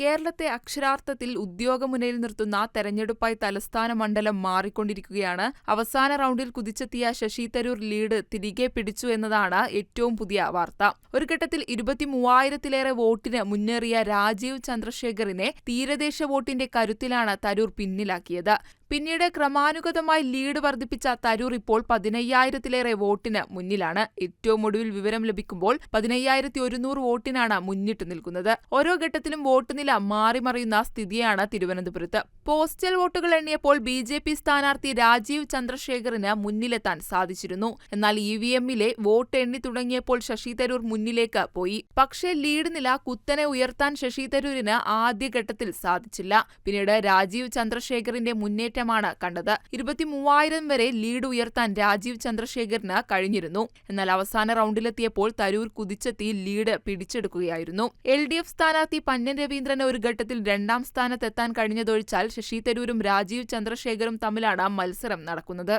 കേരളത്തെ അക്ഷരാർത്ഥത്തിൽ ഉദ്യോഗമുനയിൽ നിർത്തുന്ന തെരഞ്ഞെടുപ്പായി തലസ്ഥാന മണ്ഡലം മാറിക്കൊണ്ടിരിക്കുകയാണ്. അവസാന റൗണ്ടിൽ കുതിച്ചെത്തിയ ശശി തരൂർ ലീഡ് തിരികെ പിടിച്ചു എന്നതാണ് ഏറ്റവും പുതിയ വാർത്ത. ഒരു ഘട്ടത്തിൽ ഇരുപത്തിമൂവായിരത്തിലേറെ വോട്ടിന് മുന്നേറിയ രാജീവ് ചന്ദ്രശേഖറിനെ തീരദേശ വോട്ടിന്റെ കരുത്തിലാണ് തരൂർ പിന്നിലാക്കിയത്. പിന്നീട് ക്രമാനുഗതമായി ലീഡ് വർദ്ധിപ്പിച്ച തരൂർ ഇപ്പോൾ പതിനയ്യായിരത്തിലേറെ വോട്ടിന് മുന്നിലാണ്. ഏറ്റവും ഒടുവിൽ വിവരം ലഭിക്കുമ്പോൾ പതിനയ്യായിരത്തി ഒരുന്നൂറ് വോട്ടിനാണ് മുന്നിട്ട് നിൽക്കുന്നത്. ഓരോ ഘട്ടത്തിലും വോട്ട് നില മാറിമറിയുന്ന സ്ഥിതിയാണ് തിരുവനന്തപുരത്ത്. പോസ്റ്റൽ വോട്ടുകൾ എണ്ണിയപ്പോൾ ബി ജെ പി സ്ഥാനാർത്ഥി രാജീവ് ചന്ദ്രശേഖറിന് മുന്നിലെത്താൻ സാധിച്ചിരുന്നു. എന്നാൽ ഇ വി എമ്മിലെ വോട്ട് എണ്ണി തുടങ്ങിയപ്പോൾ ശശി തരൂർ മുന്നിലേക്ക് പോയി. പക്ഷേ ലീഡ് നില കുത്തനെ ഉയർത്താൻ ശശി തരൂരിന് ആദ്യഘട്ടത്തിൽ സാധിച്ചില്ല. പിന്നീട് രാജീവ് ചന്ദ്രശേഖറിന്റെ മുന്നേറ്റമാണ് കണ്ടത്. ഇരുപത്തിമൂവായിരം വരെ ലീഡ് ഉയർത്താൻ രാജീവ് ചന്ദ്രശേഖറിന് കഴിഞ്ഞിരുന്നു. എന്നാൽ അവസാന റൗണ്ടിലെത്തിയപ്പോൾ തരൂർ കുതിച്ചെത്തി ലീഡ് പിടിച്ചെടുക്കുകയായിരുന്നു. എൽ ഡി എഫ് സ്ഥാനാർത്ഥി പന്ന്യൻ രവീന്ദ്രന് ഒരു ഘട്ടത്തിൽ രണ്ടാം സ്ഥാനത്തെത്താൻ കഴിഞ്ഞതൊഴിച്ചാൽ ശശി തരൂരും രാജീവ് ചന്ദ്രശേഖറും തമ്മിലാണ് മത്സരം നടക്കുന്നത്.